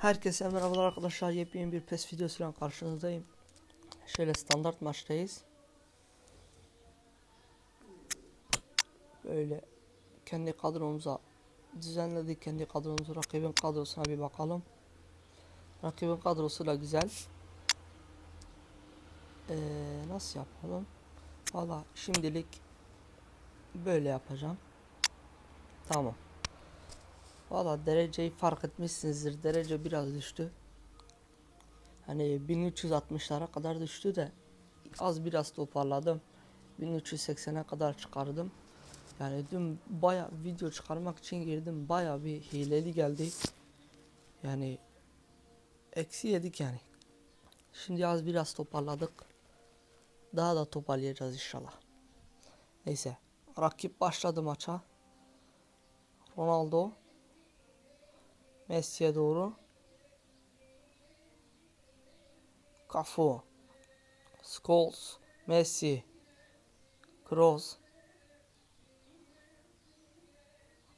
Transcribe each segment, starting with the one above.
Herkese merhabalar arkadaşlar. Yepyeni bir PES videosuyla karşınızdayım. Şöyle standart maçtayız. Böyle kendi kadromuza düzenledik. Kendi kadromuzu, rakibin kadrosuna bir bakalım. Rakibin kadrosu da güzel. Ee, nasıl yapalım? Valla şimdilik böyle yapacağım. Tamam. Valla dereceyi fark etmişsinizdir. Derece biraz düştü. Hani 1360'lara kadar düştü de az biraz toparladım. 1380'e kadar çıkardım. Yani dün baya video çıkarmak için girdim. Baya bir hileli geldi. Yani eksi yedik yani. Şimdi az biraz toparladık. Daha da toparlayacağız inşallah. Neyse. Rakip başladı maça. Ronaldo. Messi'ye doğru. Cafu. Scholes. Messi. Kroos.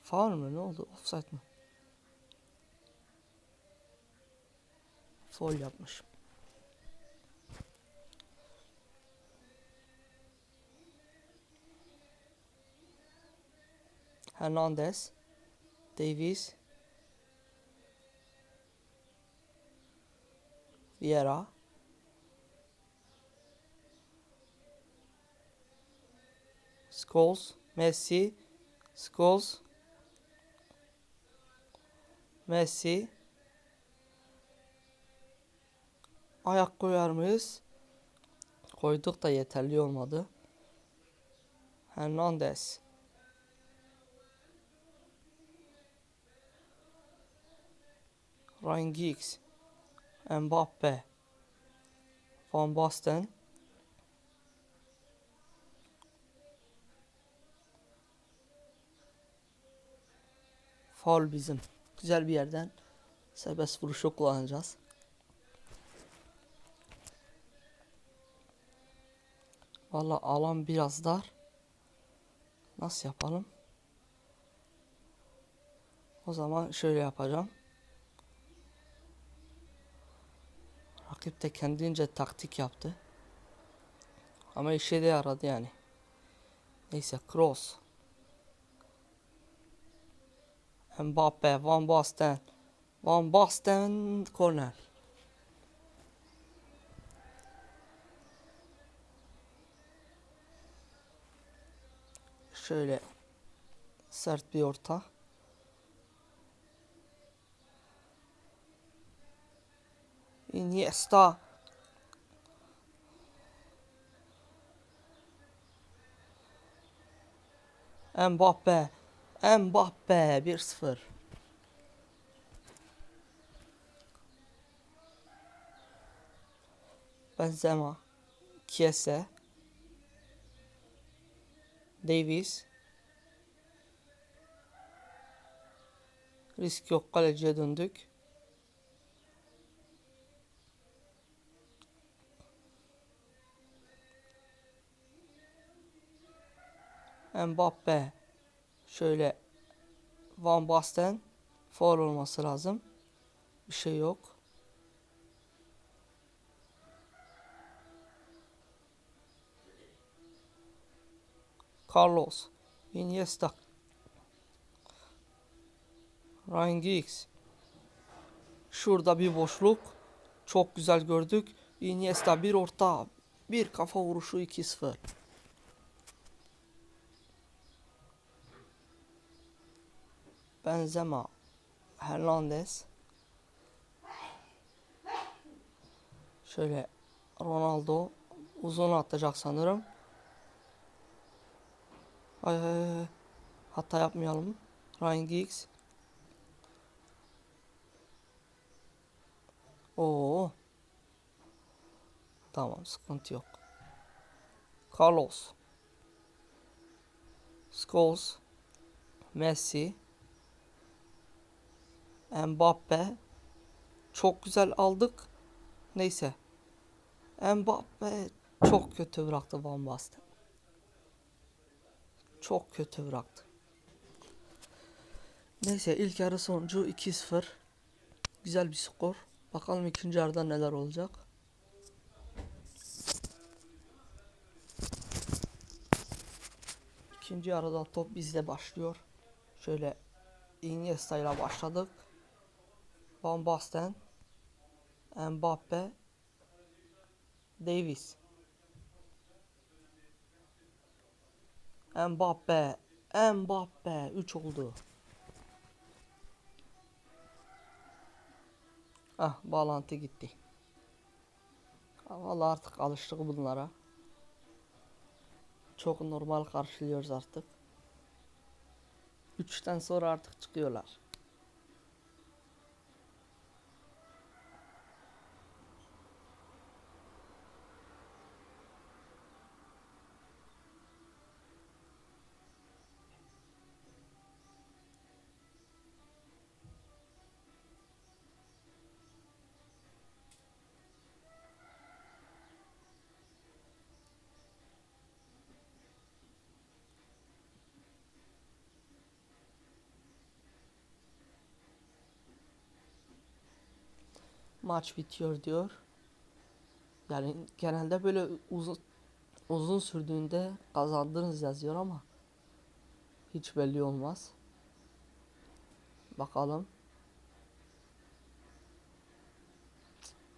Faul mü? Ne oldu? Offside mı? Foul yapmış. Hernandez. Davies. Vieira. Scholes, Messi, Scholes, Messi. Ayak koyar mıyız? Koyduk da yeterli olmadı. Hernandez. Ryan Giggs. Mbappe, Van Basten, Faul bizim. Güzel bir yerden serbest vuruşu kullanacağız. Valla alan biraz dar. Nasıl yapalım? O zaman şöyle yapacağım. Rakip de kendince taktik yaptı. Ama işe de yaradı yani. Neyse cross. Mbappe, Van Basten. Van Basten korner. Şöyle sert bir orta. Iniesta. Mbappe. Mbappe 1-0. Benzema. Kiese. Davies. Risk yok kaleciye döndük. Mbappe şöyle Van Basten faul olması lazım. Bir şey yok. Carlos Iniesta Ryan Giggs Şurada bir boşluk. Çok güzel gördük. Iniesta bir orta, bir kafa vuruşu 2-0. Benzema, Hernandez. Şöyle Ronaldo uzun atacak sanırım. Ay, ay, ay. Hata yapmayalım. Ryan Giggs. Oo. Tamam sıkıntı yok. Carlos. Scholes. Messi. Mbappe. Çok güzel aldık. Neyse. Mbappe çok kötü bıraktı Van Basten. Çok kötü bıraktı. Neyse ilk yarı sonucu 2-0. güzel bir skor. Bakalım ikinci yarıda neler olacak. İkinci yarıda top bizde başlıyor. Şöyle Iniesta ile başladık. Van Basten, Mbappe, Davis. Mbappe, Mbappe 3 oldu. Ah bağlantı gitti. Ha, Vallahi artık alıştık bunlara. Çok normal karşılıyoruz artık. 3'ten sonra artık çıkıyorlar. Maç bitiyor diyor. Yani genelde böyle uzun uzun sürdüğünde kazandınız yazıyor ama hiç belli olmaz. Bakalım.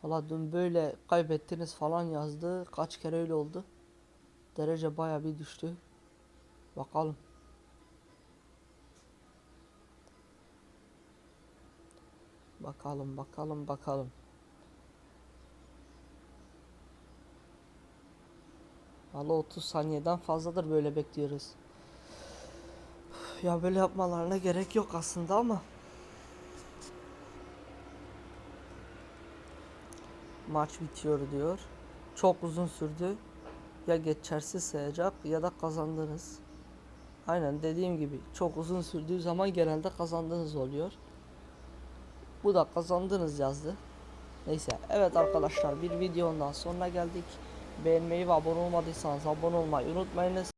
Valla dün böyle kaybettiniz falan yazdı. Kaç kere öyle oldu. Derece baya bir düştü. Bakalım. Bakalım bakalım bakalım. Valla 30 saniyeden fazladır böyle bekliyoruz. Ya böyle yapmalarına gerek yok aslında ama. Maç bitiyor diyor. Çok uzun sürdü. Ya geçersiz sayacak ya da kazandınız. Aynen dediğim gibi çok uzun sürdüğü zaman genelde kazandığınız oluyor. Bu da kazandınız yazdı. Neyse evet arkadaşlar bir videonun sonuna geldik. Beğenmeyi ve abone olmadıysanız abone olmayı unutmayınız.